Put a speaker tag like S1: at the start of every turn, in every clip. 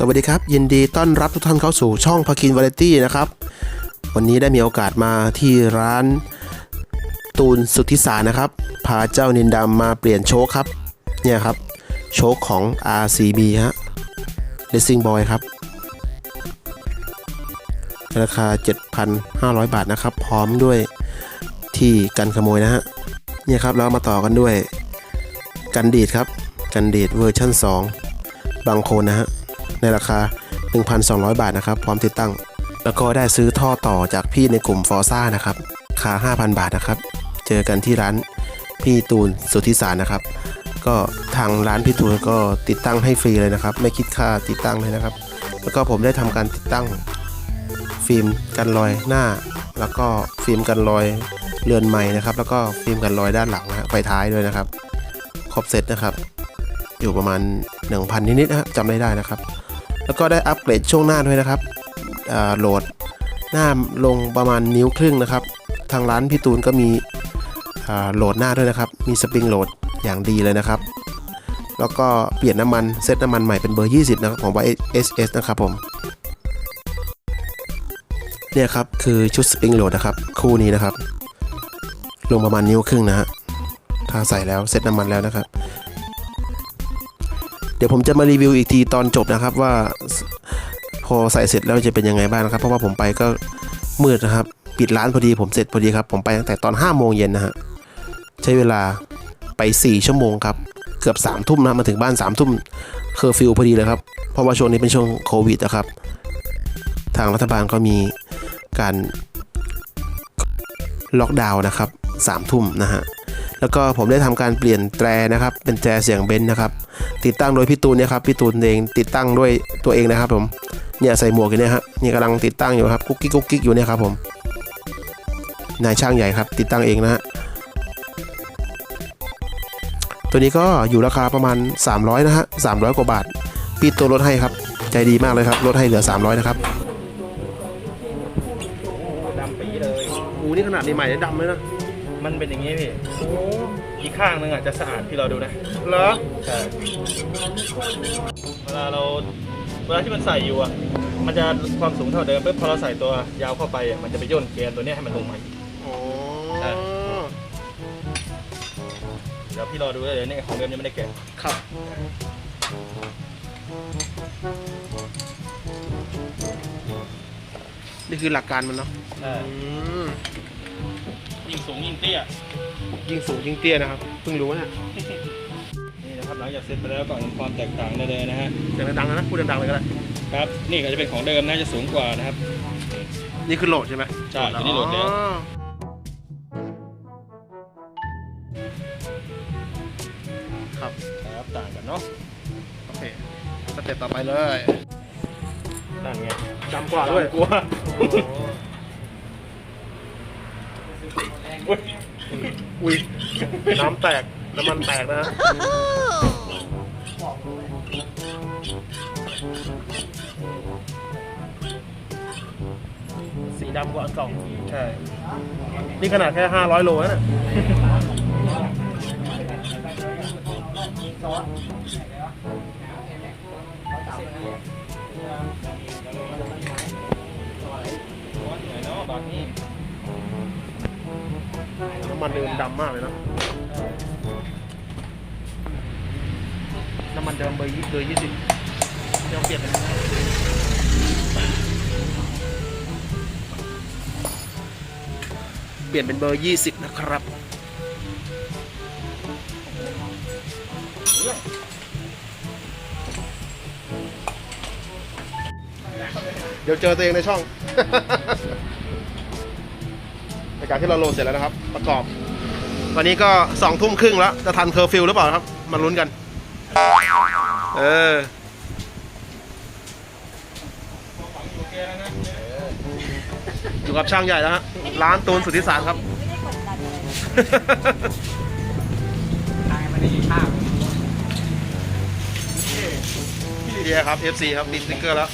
S1: สวัสดีครับ ยินดีต้อนรับทุกท่านเข้าสู่ช่องพาคินวาไรตี้นะครับ วันนี้ได้มีโอกาสมาที่ร้านตูนสุทธิสารนะครับ พาเจ้านินดำมาเปลี่ยนโชคครับ เนี่ยครับ โชคของ RCB ฮะ Racing Boy ครับ ราคา 7,500 บาทนะครับ พร้อมด้วยที่กันขโมยนะฮะ เนี่ยครับแล้วมาต่อกันด้วย กันดีดครับ กันดีดเวอร์ชั่น 2 บางโคนนะฮะ ในราคา 1,200 บาทนะครับ พร้อมติดตั้ง แล้วก็ได้ซื้อท่อต่อจากพี่ในกลุ่มฟอร์ซ่านะครับราคา 5,000 บาทนะครับ เจอกันที่ร้านพี่ตูนสุทธิสารนะครับ ก็ทางร้านพี่ตูนก็ติดตั้งให้ฟรีเลยนะครับ ไม่คิดค่าติดตั้งเลยนะครับ แล้วก็ผมได้ทำการติดตั้งฟิล์มกันรอยหน้า แล้วก็ฟิล์มกันรอยเรือนใหม่นะครับ แล้วก็ฟิล์มกันรอยด้านหลังนะไฟท้ายด้วยนะครับ ครบเสร็จนะครับ อยู่ประมาณ 1,000 นิดๆนะฮะจำไม่ได้นะครับ แล้วก็ได้อัปเกรดช่วงหน้าด้วยนะครับโหลดหน้าลงประมาณนิ้วครึ่งนะครับ ทางร้านพี่ตูนก็มีโหลดหน้าด้วยนะครับ มีสปริงโหลดอย่างดีเลยนะครับ แล้วก็เปลี่ยนน้ำมันเซตน้ำมันใหม่เป็นเบอร์ 20 นะครับของ YSS นะครับผม เนี่ยครับคือชุดสปริงโหลดนะครับ คู่นี้นะครับ ลงประมาณนิ้วครึ่งนะฮะถ้าใส่แล้วเซตน้ำมันแล้วนะครับ เดี๋ยวผมจะมารีวิวอีกทีตอนจบนะครับว่าพอใส่เสร็จแล้วจะเป็นยังไงบ้างนะครับ เพราะว่าผมไปก็มืดนะครับ ปิดร้านพอดีผมเสร็จพอดีครับ ผมไปตั้งแต่ตอน5โมงเย็นนะฮะใช้เวลาไป 4 ชั่วโมงครับ เกือบ3ามทุ่มนะมาถึงบ้าน3ามทุ่มเคอร์ฟิวพอดีเลยครับ เพราะว่าช่วงนี้เป็นช่วงโควิดนะครับ ทางรัฐบาลก็มีการล็อกดาวน์นะครับสามทุ่มนะฮะ แล้วก็ผมได้ทำการเปลี่ยนแตรนะครับ เป็นแตรเสียงเบนซ์นะครับ ติดตั้งโดยพี่ตูนเนี่ยครับพี่ตูนเองติดตั้งด้วยตัวเองนะครับผมเนี่ยใส่หมวกอยู่เนี่ยฮะนี่กำลังติดตั้งอยู่ครับกุ๊กกิ๊กกุ๊กกิ๊กอยู่เนี่ยครับผมนายช่างใหญ่ครับ ติดตั้งเองนะฮะตัวนี้ก็อยู่ราคาประมาณ 300 นะฮะ 300 กว่าบาท พี่ตัวลดให้ครับ ใจดีมากเลยครับลดให้เหลือ 300 นะครับ
S2: ดำปีเลย
S1: อูนี่ขนาดใหม่ๆดำเลยนะ
S2: มันเป็นอย่างนี้พี่อีกข้างนึงอะจะสะอาดพี่เราดูนะ
S1: เหรอ
S2: ใช่เวลาเราเวลาที่มันใส่อยู่อะ มันจะความสูงเท่าเดิมปุ๊บพอเราใส่ตัวยาวเข้าไปอะมันจะไปย่นเกณฑ์ตัวเนี้ยให้มันลงมาอีก
S1: อ๋อ
S2: ใช่เดี๋ยวพี่รอดูได้เลยเนี่ยของเดิมยังไม่ได้แกะ
S1: ครับนี่คือหลักการมันเนาะ
S2: ใช่
S1: อืม
S2: ยิ่งสูงยิ่งเตี้ย
S1: ยิ่งสูงยิ่งเตี้ยนะครับเพิ่งรู้นะ
S2: นี่นะครับหลังจากเสร็จไปแล้วก็เห็นความแตกต่างได้เลยนะฮะ
S1: เสียงดังๆนะพูดดังๆเลยก็ได้
S2: ครับนี่ก็จะเป็นของเดิมนะจะสูงกว่านะครับ
S1: นี่คือโหลดใช่ไหม
S2: ใช่ตัวนี้โหลดแล้ว
S1: อ๋อครับ
S2: ครับต่างกันเนาะ
S1: โอเคสเต็ปต่อไปเลย
S2: ต่างไง
S1: ดำกว่าด้วย
S2: กลัว อุ๊ย
S1: อุ้ยน้ำแตกน้ำมันแตกนะฮะสีดำกว่าอันเก่า
S2: ใช่
S1: นี่ขนาดแค่500โลนะเนี่ย
S2: เนาะบางนี้
S1: น้ำมันเดิมดำมากเลยนะน้ำมันเดิมเบอร์ยี่เบอร์ยี่สิบเดี๋ยวเปลี่ยนเป็นเปลี่ยนเป็นเบอร์ยี่สิบนะครับเดี๋ยวเจอตัวเองในช่อง ในการที่เราโหลดเสร็จแล้วนะครับ ประกอบ ตอนนี้ก็สองทุ่มครึ่งแล้ว จะทันเคอร์ฟิวหรือเปล่าครับ มาลุ้นกัน เอออยู่กับช่างใหญ่แล้วฮะร้านตูนสุทธิสารครับพี่เดียครับ FC ครับติดสติ๊กเกอร์แล้ว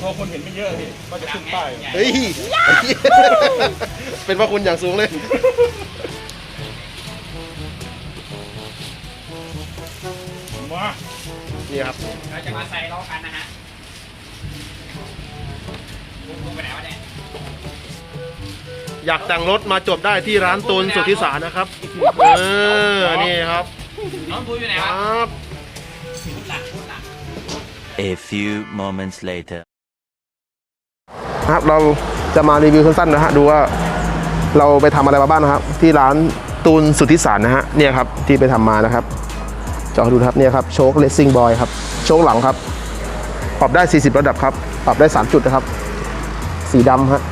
S2: พอคนเห็นไม่เยอะพี่ก็จะขึ้นป้าย
S1: เฮ้ย เป็นพระคุณอย่างสูงเลย
S2: มา
S3: นี่ครับ
S4: เราจะมาใส่ล้อกันนะฮะพุ่งไปไหนวะเนี่ย
S3: อยากแต่งรถมาจบได้ที่ร้านตูนสุทธิสารนะครับ เออ นี่ครับ
S4: น้องตูนอยู่ไหน
S3: ควะรับ
S4: พุทธหลักพุทธหลัก
S5: A few moments later.
S3: ครับ เราจะมารีวิวสั้นๆนะฮะดูว่าเราไปทำอะไรมาบ้างนะครับ ที่ร้านตูนสุทธิสารนะฮะเนี่ยครับที่ไปทำมานะครับจอดูครับเนี่ยครับโชคเลสซิ่งบอยครับโชคหลังครับปรับได้ 40 ระดับครับปรับได้ 3 จุดนะครับ สีดำฮะ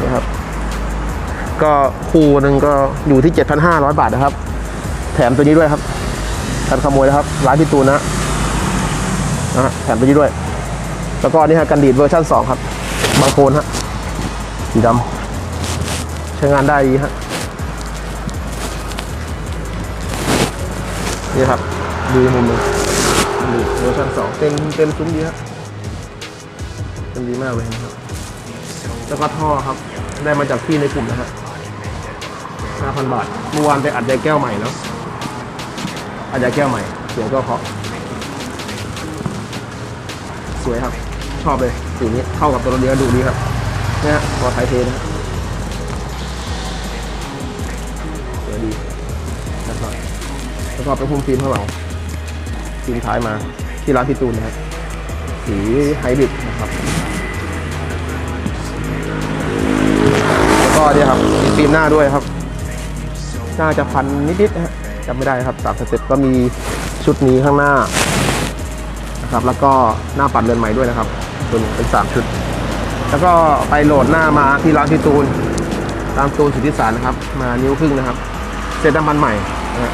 S3: นี่ครับ ก็คู่หนึ่งก็อยู่ที่ 7,500 บาทนะครับ แถมตัวนี้ด้วยครับการขโมยนะครับ ร้านพี่ตูนนะนะฮะแถมตัวนี้ด้วย แล้วก็นี่ฮะกันดีดเวอร์ชัน2 ครับ บางโคนฮะ สีดำใช้งานได้ดีฮะ นี่ครับ ดูมุมหนึงกันดีดเวอร์ชัน2 เต็มเต็มซุ้มดีฮะเต็มดีมากเลยนะครับ แล้วก็ท่อครับ ได้มาจากพี่ในกลุ่มนะฮะ5,000 บาท เมื่อวานไปอัดยาแก้วใหม่เนาะ อัดยาแก้วใหม่ เสียงก็เพราะสวยครับ ชอบเลยสีนี้เข้ากับตัวรถเรือดูดีครับนี่ฮะตัวไทยเทนะฮะสวยดีนะครับแล้วก็เป็นพุ่มฟิล์มข้างหลังฟิล์มท้ายมาที่ร้านพี่ตูนนะครับสีไฮบริดนะครับแล้วก็เนี่ยครับมีฟิล์มหน้าด้วยครับน่าจะพันนิดๆนะฮะจำไม่ได้ครับสามสเต็ปก็มีชุดนี้ข้างหน้านะครับ แล้วก็หน้าปัดเรือนใหม่ด้วยนะครับ ตัวนี้เป็น3ชุด แล้วก็ไปโหลดหน้ามาที่ร้านพี่ตูนตามตูนสุทธิสารนะครับ มานิ้วครึ่งนะครับเซตน้ำมันใหม่นะฮะ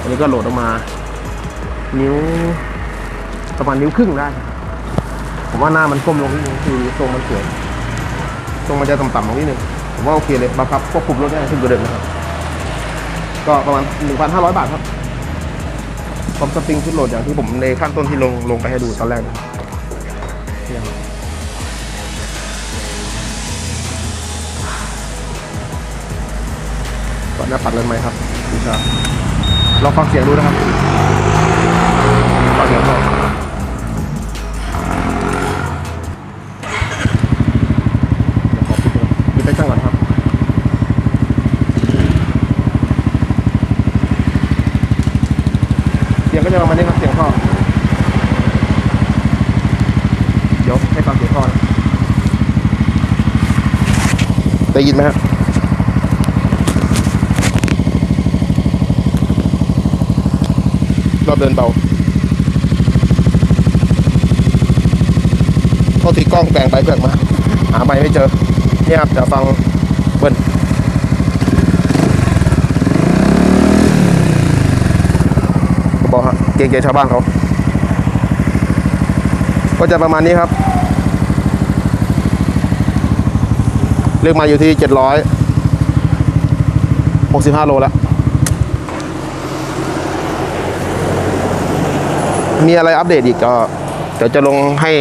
S3: อันนี้ก็โหลดออกมา นิ้วประมาณนิ้วครึ่งได้ ผมว่าหน้ามันก้มลงนิดนึงคือทรงมันสวยทรงมันจะต่ำๆลงนิดนึงผมว่าโอเคเลยบังคับควบคุมรถได้ขึ้นกว่าเดิมนะครับ ก็ประมาณ 1,500 บาทครับพร้อมสปริงชุดโหลดอย่างที่ผมในขั้นต้นที่ลงลงไปให้ดูตอนแรกนะครับ เนี่ยครับก่อนหน้าปัดเลยไหมครับดูครับลองฟังเสียงดูนะครับฟังเสียงก่อนเดี๋ยวขอปิดก่อนปิดไปช่างก่อนครับ เสียงก็จะประมาณนี้ครับเสียงท่อ เดี๋ยวให้ฟังเสียงท่อนะได้ยินไห มครับรอบเดินเบาโทษทีกล้องแปลงไปเปลือกมา หาไปไม่เจอ เนี่ยครับเดี๋ยวฟังเบิ้ลบอกฮะเกรงใจชาวบ้านเขา ก็จะประมาณนี้ครับ เลือกมาอยู่ที่ 765 โลแล้วมีอะไรอัปเดตอีกก็เดี๋ยวจะลงให้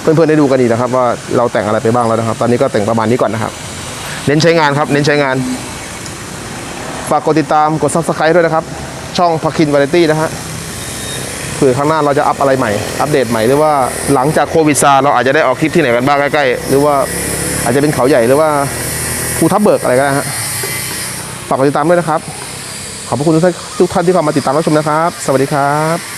S3: เพื่อนๆได้ดูกันอีกนะครับ ว่าเราแต่งอะไรไปบ้างแล้วนะครับ ตอนนี้ก็แต่งประมาณนี้ก่อนนะครับ เน้นใช้งานครับ เน้นใช้งาน ฝากกดติดตามกด subscribe ด้วยนะครับ ช่องพักคินวาไรตี้นะฮะ เผื่อข้างหน้าเราจะอัพอะไรใหม่ อัปเดตใหม่หรือว่าหลังจากโควิดซาเราอาจจะได้ออกคลิปที่ไหนกันบ้างใกล้ๆหรือว่าอาจจะเป็นเขาใหญ่หรือว่าภูทับเบิกอะไรก็ได้ฮะฝากกดติดตามด้วยนะครับ ขอบพระคุณทุกท่านทุกท่านที่เข้ามาติดตามรับชมนะครับ สวัสดีครับ